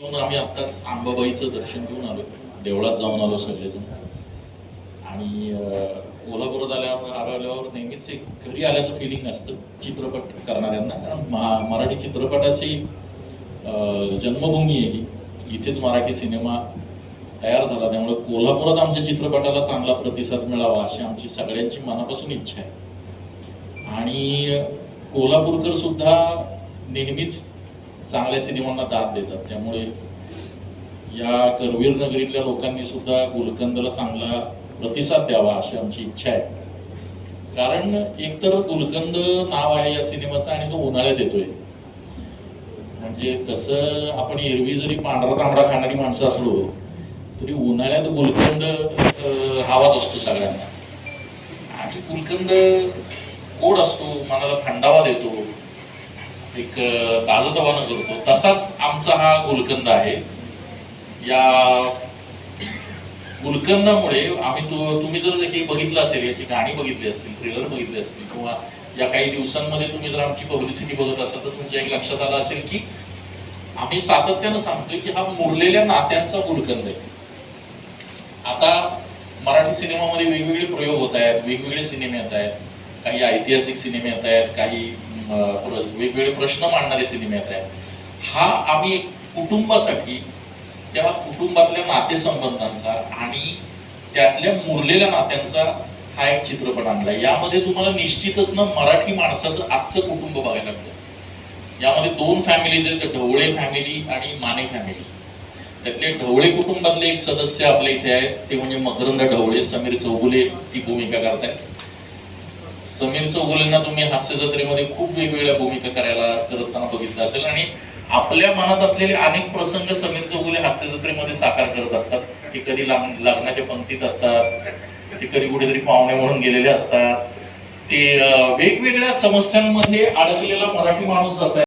आम्ही आत्ताच आंबाबाईचं दर्शन घेऊन आलो. देवळात जाऊन आलो सगळेजण. आणि कोल्हापुरात आल्यावर आल्यावर नेहमीच एक घरी आल्याचं फिलिंग असतं चित्रपट करणाऱ्यांना. कारण महा मराठी चित्रपटाची जन्मभूमी आहे ही. इथेच मराठी सिनेमा तयार झाला. त्यामुळे कोल्हापुरात आमच्या चित्रपटाला चांगला प्रतिसाद मिळावा अशी आमची सगळ्यांची मनापासून इच्छा आहे. आणि कोल्हापूरकर सुद्धा नेहमीच चांगल्या सिनेमांना दाद देतात. त्यामुळे या करवीर नगरीतल्या लोकांनी सुद्धा गुलकंदला चांगला प्रतिसाद द्यावा अशी आमची इच्छा आहे. कारण एकतर गुलकंद नाव आहे या सिनेमाचं आणि तो उन्हाळ्यात येतोय. म्हणजे तसं आपण एरवी जरी पांढरा तांबडा खाणारी माणसं असलो तरी उन्हाळ्यात गुलकंद हवाच असतो सगळ्यांना. आणि गुलकंद गोड असतो मनाला थंडावा देतो. एक ताजतवानं करतो. तसाच आमचा हा गुलकंद आहे. या गुलकंदामुळे आम्ही तो तुम्ही जर हे बघितलं असेल याची गाणी बघितली असतील ट्रेलर बघितले असतील किंवा या काही दिवसांमध्ये तुम्ही जर आमची पब्लिसिटी बघत असाल तर तुमच्या एक लक्षात आलं असेल की आम्ही सातत्यानं सांगतोय की हा मुरलेल्या नात्यांचा गुलकंद आहे. आता मराठी सिनेमामध्ये वेगवेगळे प्रयोग होत आहेत वेगवेगळे सिनेमे येत आहेत काही ऐतिहासिक सिनेमे येत आहेत काही वेगवेगळे प्रश्न मांडणारे सिनेमे येत आहेत. हा आम्ही एक कुटुंबासाठी त्या कुटुंबातल्या नातेसंबंधांचा आणि त्यातल्या मुरलेल्या नात्यांचा हा एक चित्रपट आणला. यामध्ये तुम्हाला निश्चितच ना मराठी माणसाचं आजचं कुटुंब बघायला मिळतं. यामध्ये दोन फॅमिलीज आहेत ढवळे फॅमिली आणि माने फॅमिली त्यातले ढवळे कुटुंबातले एक सदस्य आपल्या इथे आहेत ते म्हणजे मकरंद ढवळे समीर चौगुले ती भूमिका करतायत. समीर चौगुलेंना तुम्ही हास्य जत्रेमध्ये खूप वेगवेगळ्या भूमिका करायला करताना बघितलं असेल आणि आपल्या मनात असलेले अनेक प्रसंग समीर चौगुले हास्य जत्रेमध्ये साकार करत असतात. ते कधी लग्नाच्या पंक्तीत असतात ते कधी कुठेतरी पाहुणे म्हणून गेलेले असतात. ते वेगवेगळ्या समस्यांमध्ये अडकलेला मराठी माणूस असा आहे